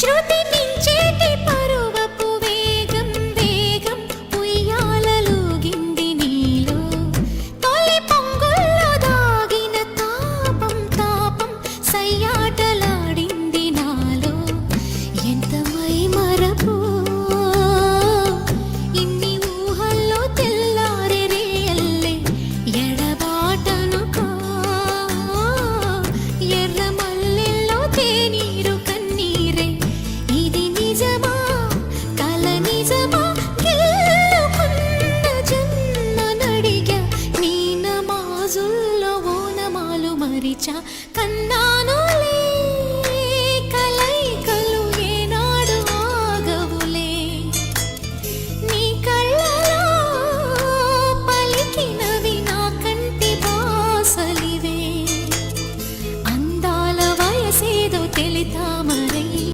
ショーティン கண்ணானோலே